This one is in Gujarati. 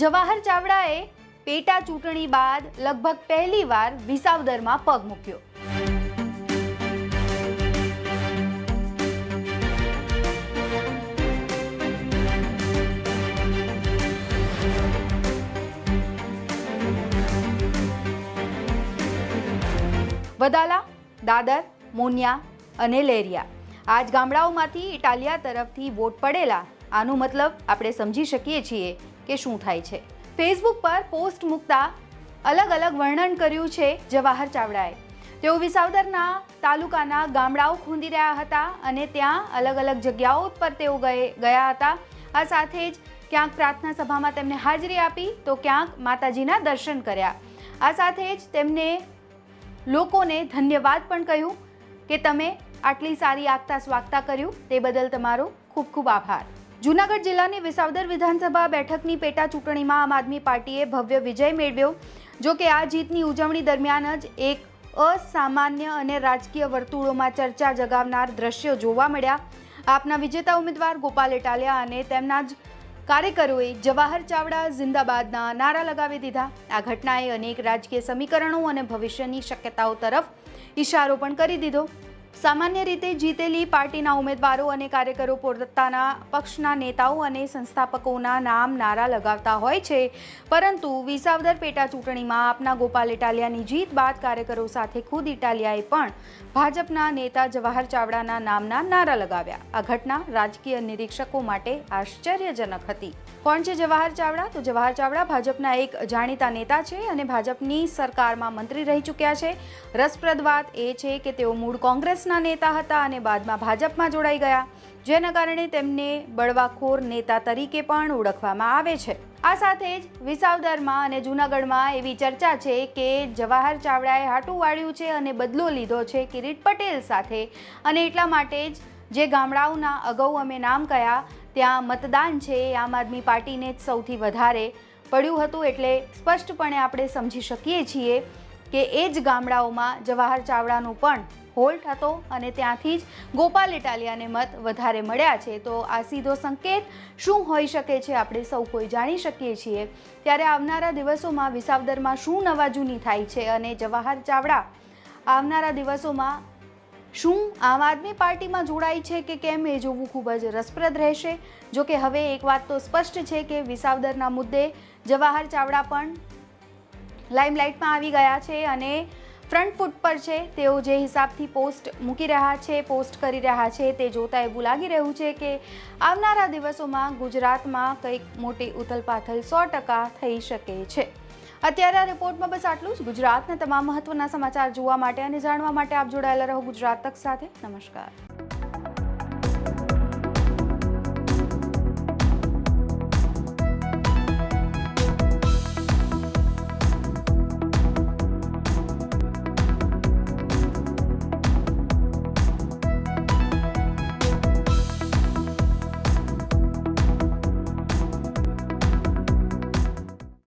જવાહર ચાવડાએ પેટા ચૂંટણી બાદ લગભગ પહેલીવાર વિસાવદરમાં પગ મૂક્યો. વદાલા દાદર, મોનિયા અને લેરિયા. આ જ ગામડાઓમાંથી ઇટાલિયા તરફથી વોટ પડેલા. આનું મતલબ આપણે સમજી શકીએ છીએ કે શું થાય છે. ફેસબુક પર પોસ્ટ મૂકતા અલગ અલગ વર્ણન કર્યું છે જવાહર ચાવડાએ. તેઓ વિસાવદરના તાલુકાના ગામડાઓ ખૂંદી રહ્યા હતા અને ત્યાં અલગ અલગ જગ્યાઓ પર તેઓ ગયે, ગયા હતા. આ સાથે જ ક્યાંક પ્રાર્થના સભામાં તેમને હાજરી આપી તો ક્યાંક માતાજીના દર્શન કર્યા. આ સાથે જ તેમને લોકોને ધન્યવાદ પણ કહ્યું કે તમે આટલી સારી આગતા સ્વાગતા કર્યું. તે બદલ તમારો ખૂબ ખૂબ આભાર. જૂનાગઢ જિલ્લાની વિસાવદર વિધાનસભા બેઠકની પેટા ચૂંટણીમાં આમ આદમી પાર્ટીએ ભવ્ય વિજય મેળવ્યો. જો કે આ જીતની ઉજવણી દરમિયાન જ એક અસામાન્ય અને રાજકીય વર્તુળોમાં ચર્ચા જગાવનાર દ્રશ્યો જોવા મળ્યા. આપના વિજેતા ઉમેદવાર ગોપાલ ઇટાલિયા અને તેમના જ કાર્યકરોએ જવાહર ચાવડા જિંદાબાદના નારા લગાવી દીધા. આ ઘટનાએ અનેક રાજકીય સમીકરણો અને ભવિષ્યની શક્યતાઓ તરફ ઇશારો પણ કરી દીધો. સામાન્ય રીતે જીતેલી પાર્ટીના ઉમેદવારો અને કાર્યકરો પોતાના પક્ષના નેતાઓ અને સંસ્થાપકોના નામ નારા લગાવતા હોય છે. પરંતુ વિસાવદર પેટા ચૂંટણીમાં આપના ગોપાલ ઇટાલિયાની જીત બાદ કાર્યકરો સાથે ખુદ ઇટાલિયાએ પણ ભાજપના નેતા જવાહર ચાવડાના નામના નારા લગાવ્યા. આ ઘટના રાજકીય નિરીક્ષકો માટે આશ્ચર્યજનક હતી. કોણ છે જવાહર ચાવડા? તો જવાહર ચાવડા ભાજપના એક જાણીતા નેતા છે અને ભાજપની સરકારમાં મંત્રી રહી ચૂક્યા છે. રસપ્રદ વાત એ છે કે તેઓ મૂળ કોંગ્રેસના નેતા હતા અને બાદમાં ભાજપમાં જોડાઈ ગયા. જેના કારણે તેમને બળવાખોર નેતા તરીકે પણ ઓળખવામાં આવે છે. આ સાથે જ વિસાવદરમાં અને જૂનાગઢમાં એવી ચર્ચા છે કે જવાહર ચાવડાએ હાટું વાળ્યું છે અને બદલો લીધો છે કિરીટ પટેલ સાથે. અને એટલા માટે જ જે ગામડાઓના અગાઉ અમે નામ કયા, ત્યાં મતદાન છે એ આમ આદમી પાર્ટીને જ સૌથી વધારે પડ્યું હતું એટલે સ્પષ્ટપણે આપણે સમજી શકીએ છીએ કે એ જ ગામડાઓમાં જવાહર ચાવડાનું પણ હોલ્ટ હતો અને ત્યાંથી જ ગોપાલ ઇટાલિયાને મત વધારે મળ્યા છે. તો આ સીધો સંકેત શું હોઈ શકે છે? આપણે સૌ કોઈ જાણી શકીએ છીએ. ત્યારે આવનારા દિવસોમાં વિસાવદરમાં શું નવા જૂની થાય છે અને જવાહર ચાવડા આવનારા દિવસોમાં શું આમ આદમી પાર્ટીમાં જોડાય છે કે કેમ એ જોવું ખૂબ જ રસપ્રદ રહેશે? જો કે હવે એક વાત તો સ્પષ્ટ છે કે વિસાવદરના મુદ્દે જવાહર ચાવડા પણ લાઇમલાઇટમાં આવી ગયા છે અને ફ્રન્ટ ફૂટ પર છે. તેઓ જે હિસાબથી પોસ્ટ મૂકી રહ્યા છે, પોસ્ટ કરી રહ્યા છે તે જોતાં એવું લાગી રહ્યું છે કે આવનારા દિવસોમાં ગુજરાતમાં કંઈક મોટી ઉથલપાથલ સો ટકા થઈ શકે છે. અત્યારે આ રિપોર્ટમાં બસ આટલું જ. ગુજરાતના તમામ મહત્વના સમાચાર જોવા માટે અને જાણવા માટે આપ જોડાયેલા રહો ગુજરાત તક સાથે. નમસ્કાર.